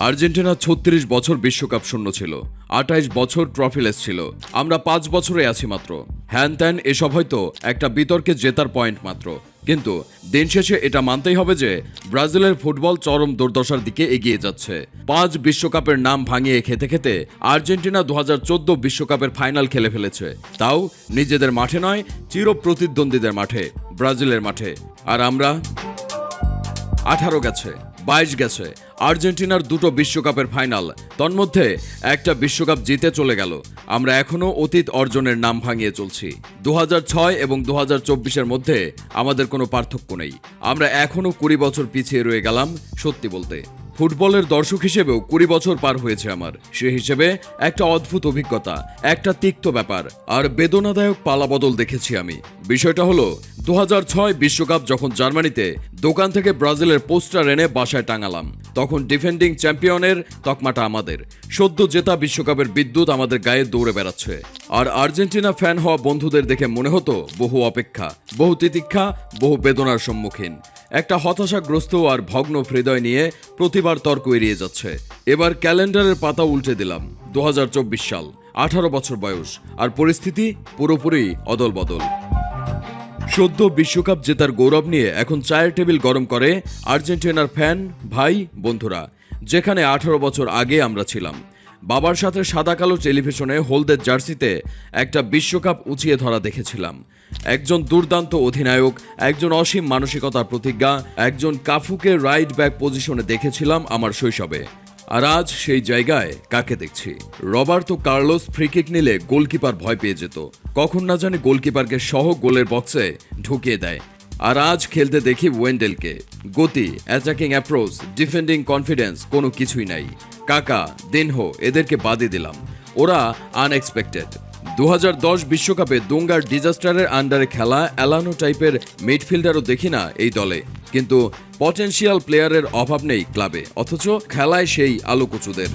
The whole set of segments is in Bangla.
আর্জেন্টিনা ছত্রিশ বছর বিশ্বকাপ শূন্য ছিল আটাইশ বছর ট্রফিলেস ছিল। আমরা পাঁচ বছরে আছি মাত্র। হ্যান ত্যান, এসব হয়তো একটা বিতর্কে জেতার পয়েন্ট মাত্র। কিন্তু দিন শেষে এটা মানতেই হবে যে ব্রাজিলের ফুটবল চরম দুর্দশার দিকে এগিয়ে যাচ্ছে। পাঁচ বিশ্বকাপের নাম ভাঙিয়ে খেতে খেতে আর্জেন্টিনা দু বিশ্বকাপের ফাইনাল খেলে ফেলেছে। তাও নিজেদের মাঠে নয় চির প্রতিদ্বন্দ্বীদের মাঠে, ব্রাজিলের মাঠে। আর আমরা আঠারো গেছে। বাইশ গেছে। আর্জেন্টিনার দুটো বিশ্বকাপের ফাইনাল। তন্মধ্যে একটা বিশ্বকাপ জিতে চলে গেল। আমরা এখনও অতীত অর্জনের নাম ভাঙিয়ে চলছি। দু এবং দু এর মধ্যে আমাদের কোনো পার্থক্য নেই। আমরা এখনও কুড়ি বছর পিছিয়ে রয়ে গেলাম, সত্যি বলতে। ফুটবলের দর্শক হিসেবেও কুড়ি বছর পার হয়েছে আমার। সে হিসেবে একটা অদ্ভুত অভিজ্ঞতা, একটা তিক্ত ব্যাপার, আর বেদনাদায়ক পালাবদল দেখেছি আমি। বিষয়টা হলো দু বিশ্বকাপ যখন জার্মানিতে, দোকান থেকে ব্রাজিলের পোস্টার এনে বাসায় টাঙালাম। তখন ডিফেন্ডিং চ্যাম্পিয়নের তকমাটা আমাদের। সদ্য জেতা বিশ্বকাপের বিদ্যুৎ আমাদের গায়ে দৌড়ে বেড়াচ্ছে। আর আর্জেন্টিনা ফ্যান হওয়া বন্ধুদের দেখে মনে হতো বহু অপেক্ষা, বহু তিতিক্ষা, বহু বেদনার সম্মুখীন। একটা হতাশাগ্রস্ত আর ভগ্ন হৃদয় নিয়ে প্রতিবার তর্ক এড়িয়ে যাচ্ছে। এবার ক্যালেন্ডারের পাতা উল্টে দিলাম দু হাজার চব্বিশ সাল, আঠারো বছর বয়স, আর পরিস্থিতি পুরোপুরি অদল বদল সদ্য বিশ্বকাপ জেতার গৌরব নিয়ে এখন চায়ের টেবিল গরম করে আর্জেন্টিনার ফ্যান ভাই বন্ধুরা, যেখানে আঠারো বছর আগে আমরা ছিলাম। বাবার সাথে সাদা কালো টেলিভিশনে হলদের জার্সিতে একটা বিশ্বকাপ উঁচিয়ে ধরা দেখেছিলাম। একজন দুর্দান্ত অধিনায়ক, একজন অসীম মানসিকতার প্রতিজ্ঞা, একজন কাফুকে রাইট ব্যাক পজিশনে দেখেছিলাম আমার শৈশবে। আর আজ সেই জায়গায় কাকে দেখছি? রবার্তো কার্লোস ফ্রিকিক নিলে গোলকিপার ভয় পেয়ে যেত। কখন না জানি গোলকিপারকে সহ গোলের বক্সে ঢুকিয়ে দেয়। আর আজ খেলতে দেখি ওয়েন্ডেলকে। গতি অ্যাটাকিং অ্যাপ্রোচ ডিফেন্ডিং কনফিডেন্স কোনো কিছুই নাই। কাকা, দিনহো, এদেরকে বাদে দিলাম। ওরা আনএক্সপেক্টেড দু বিশ্বকাপে দুঙ্গার ডিজাস্টারের আন্ডারে খেলা অ্যালানো টাইপের মিডফিল্ডারও দেখি না এই দলে। কিন্তু পটেনশিয়াল প্লেয়ারের অভাব নেই ক্লাবে, অথচ খেলায় সেই আলোকচুদের।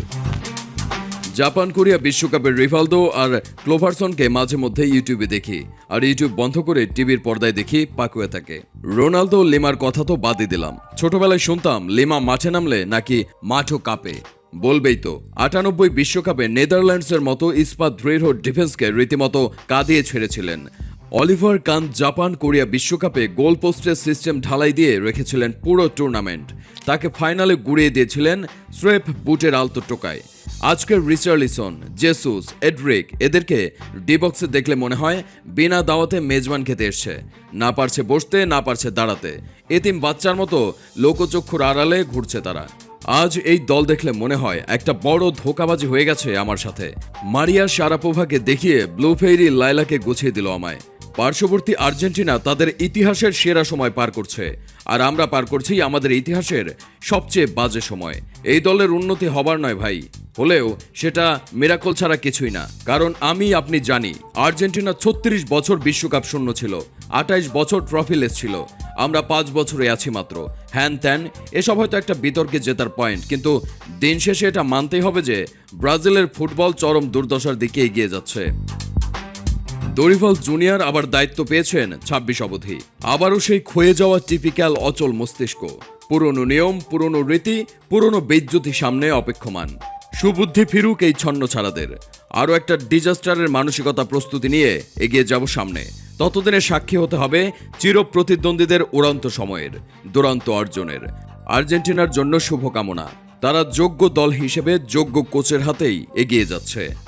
জাপান কোরিয়া বিশ্বকাপের রিভালদো আর ক্লোভারসনকে মাঝে মধ্যে ইউটিউবে দেখি, আর ইউটিউব বন্ধ করে টিভির পর্দায় দেখি পাকুয়ে থাকে রোনালদো লিমার কথা তো বাদই দিলাম। ছোটবেলায় শুনতাম, লিমা মাঠে নামলে নাকি মাঠও কাঁপে। বলবেই তো, আটানব্বই বিশ্বকাপে নেদারল্যান্ডসের মতো ইস্পাত দৃঢ় ডিফেন্সকে রীতিমতো কাঁদিয়ে ছেড়েছিলেন। অলিভার কান জাপান কোরিয়া বিশ্বকাপে গোল পোস্টের সিস্টেম ঢালাই দিয়ে রেখেছিলেন পুরো টুর্নামেন্ট। তাকে ফাইনালে গুড়িয়ে দিয়েছিলেন স্রেফ বুটের আলতো টোকায়। আজকের রিচার্লিসন জেসুস, এডরিক এদেরকে ডিবক্সে দেখলে মনে হয় বিনা দাওয়াতে মেজবান খেতে এসছে। না পারছে বসতে, না পারছে দাঁড়াতে। এতিম বাচ্চার মতো লোকচক্ষুর আড়ালে ঘুরছে তারা। আজ এই দল দেখলে মনে হয় একটা বড় ধোকাবাজি হয়ে গেছে আমার সাথে। মারিয়া শারাপোভাকে দেখিয়ে ব্লু ফেরি লাইলাকে গুছিয়ে দিল আমায়। পার্শ্ববর্তী আর্জেন্টিনা তাদের ইতিহাসের সেরা সময় পার করছে। আর আমরা পার করছি আমাদের ইতিহাসের সবচেয়ে বাজে সময়। এই দলের উন্নতি হবার নয় ভাই। হলেও সেটা মিরাকল ছাড়া কিছুই না। কারণ আমি, আপনি জানি, আর্জেন্টিনা ছত্রিশ বছর বিশ্বকাপ শূন্য ছিল আটাইশ বছর ট্রফিলেস ছিল, আমরা পাঁচ বছরে আছি মাত্র। হ্যান ত্যান, এসব হয়তো একটা বিতর্কে জেতার পয়েন্ট কিন্তু দিন শেষে এটা মানতেই হবে যে ব্রাজিলের ফুটবল চরম দুর্দশার দিকে এগিয়ে যাচ্ছে। দরিফল জুনিয়র আবার দায়িত্ব পেয়েছেন ছাব্বিশ অবধি। আবারও সেই ক্ষয়ে যাওয়া টিপিক্যাল অচল মস্তিষ্ক। পুরনো নিয়ম, পুরনো রীতি, পুরনো বিদ্যুতি সামনে অপেক্ষমান। সুবুদ্ধি ফিরুক এই ছন্ন ছাড়াদের আরও একটা ডিজাস্টারের মানসিকতা প্রস্তুতি নিয়ে এগিয়ে যাব সামনে। ততদিনে সাক্ষী হতে হবে চির প্রতিদ্বন্দ্বীদের উড়ন্ত সময়ের, দুরন্ত অর্জনের। আর্জেন্টিনার জন্য শুভকামনা। তারা যোগ্য দল হিসেবে যোগ্য কোচের হাতেই এগিয়ে যাচ্ছে।